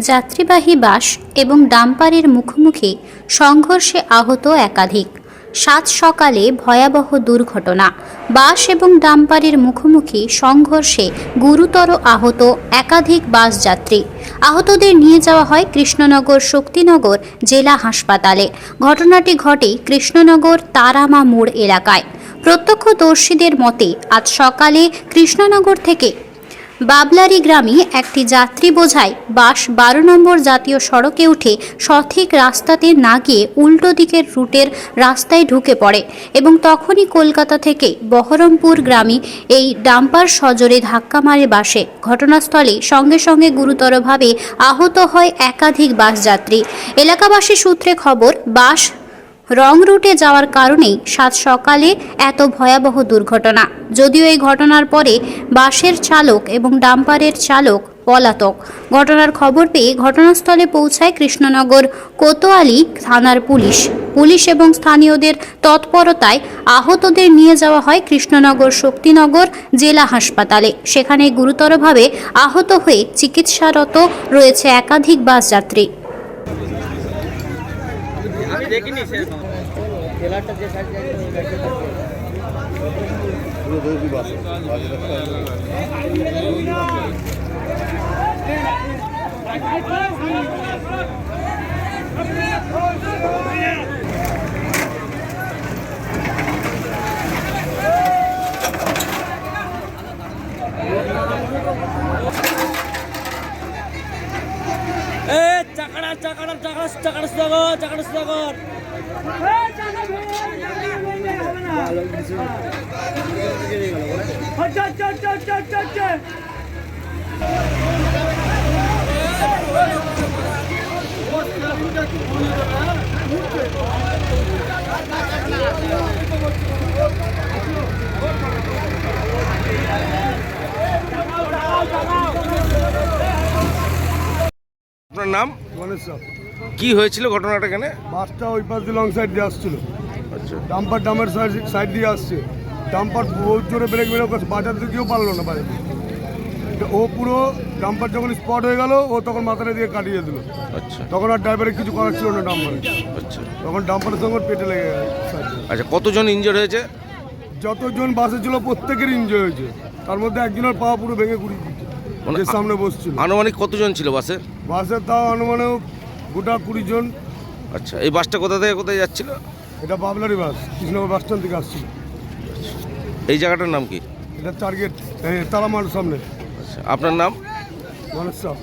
যাত্রীবাহী বাস এবং ডাম্পারের মুখোমুখি সংঘর্ষে আহত একাধিক। সাত সকালে ভয়াবহ দুর্ঘটনা। বাস এবং ডাম্পারের মুখোমুখি সংঘর্ষে গুরুতর আহত একাধিক বাস যাত্রী। আহতদের নিয়ে যাওয়া হয় কৃষ্ণনগর শক্তিনগর জেলা হাসপাতালে। ঘটনাটি ঘটে কৃষ্ণনগর তারামা মোড় এলাকায়। প্রত্যক্ষদর্শীদের মতে, আজ সকালে কৃষ্ণনগর থেকে বাবলারি গ্রামে একটি যাত্রী বোঝাই বাস বারো নম্বর জাতীয় সড়কে উঠে সঠিক রাস্তাতে না গিয়ে উল্টো দিকের রুটের রাস্তায় ঢুকে পড়ে এবং তখনই কলকাতা থেকে বহরমপুর গ্রামে এই ডাম্পার সজোরে ধাক্কা মারে বাসে। ঘটনাস্থলে সঙ্গে সঙ্গে গুরুতরভাবে আহত হয় একাধিক বাস যাত্রী। এলাকাবাসী সূত্রে খবর, বাস রং রুটে যাওয়ার কারণেই সাত সকালে এত ভয়াবহ দুর্ঘটনা। যদিও এই ঘটনার পরে বাসের চালক এবং ডাম্পারের চালক পলাতক। ঘটনার খবর পেয়ে ঘটনাস্থলে পৌঁছায় কৃষ্ণনগর কোতোয়ালি থানার পুলিশ। পুলিশ এবং স্থানীয়দের তৎপরতায় আহতদের নিয়ে যাওয়া হয় কৃষ্ণনগর শক্তিনগর জেলা হাসপাতালে। সেখানে গুরুতরভাবে আহত হয়ে চিকিৎসারত রয়েছে একাধিক বাস যাত্রী দেখিনি সে এ চাকাটা চাকাটা চাকা চাকাটা সুদা কর চল সুদা কর আপনার নাম? গণেশ সাহ কি হয়েছিল ঘটনাটা এখানে? বাসটা ওই পাশ দিয়ে লং সাইড দিয়ে আসছিল। আচ্ছা। ডাম্পার ডামের সাইড দিয়ে আসছে। ডাম্পার বহুত জোরে ব্রেক মেরে ওকে বাঁচাতে দিয়েও পারল না বাইরে। ও পুরো ডাম্পার যখন স্পট হয়ে গেল ও তখন মাথাটা দিয়ে কাটিয়ে দিল। আচ্ছা। তখন আর ড্রাইভারের কিছু করার ছিল না ডাম্পারে আচ্ছা। তখন ডাম্পারের সঙ্গে পেটে লেগে গেছে আচ্ছা কতজন ইনজোর হয়েছে? যতজন বাসে ছিল প্রত্যেকের এনজয় হয়েছে। তার মধ্যে একজনের পা পুরো ভেঙে কুড়ি মানে সামনে বসছিল। আনুমানিক কতজন ছিল বাসে? বাসে তাও আনুমানে গোটা কুড়ি জন। আচ্ছা এই বাসটা কোথা থেকে কোথায় যাচ্ছিল? এটা বাবলারি বাস কৃষ্ণনগর বাস স্ট্যান্ড থেকে আসছিল। এই জায়গাটার নাম কি? এটা টার্গেট তালামার সামনে। আচ্ছা আপনার নাম? সাহ